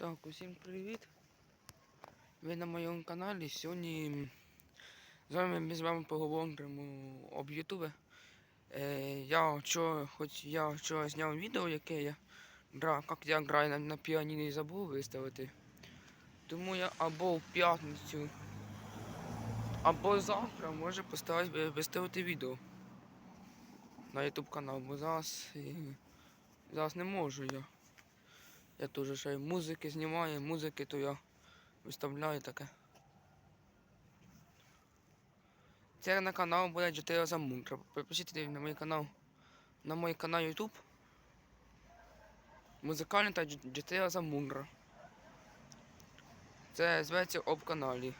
Так, усім привіт. Ви на моєму каналі. Сьогодні з вами ми з вами поговоримо об Ютубі. Е, я вчора, хоч я вчора зняв відео, яке я гра, як я граю на, на піаніно і забув виставити. Тому я або в п'ятницю, або завтра може постараюсь виставити відео на YouTube канал, бо зараз, е, зараз не можу я. Я теж ще й музики знімаю, музики, то я виставляю таке. Це на канал буде GTA Замунтра. Підпишіться на мій канал. На мій канал YouTube. Музикальний та GTA Замундра. Це зветься об каналі.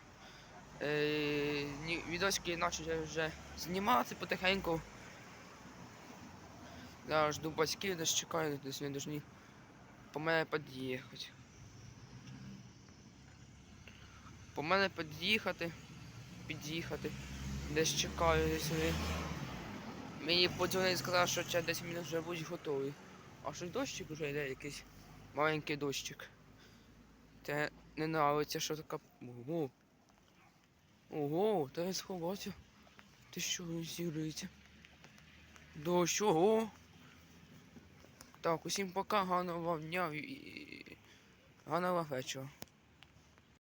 Е, відосики почали вже знімати потихеньку. Я жду батьків, десь чекаю, десь вони повинні по мене під'їхати. По мене під'їхати, під'їхати. Десь чекаю, десь вони. Мені подзвонили і сказали, що через 10 минут вже будуть готові. А щось дощик вже йде якийсь маленький дощик. Це не нравиться, що така. Ого. Ого, та я сховався. Ти що зіграється? Дощ, ого. Так, усім пока, гарного дня і гарного вечора.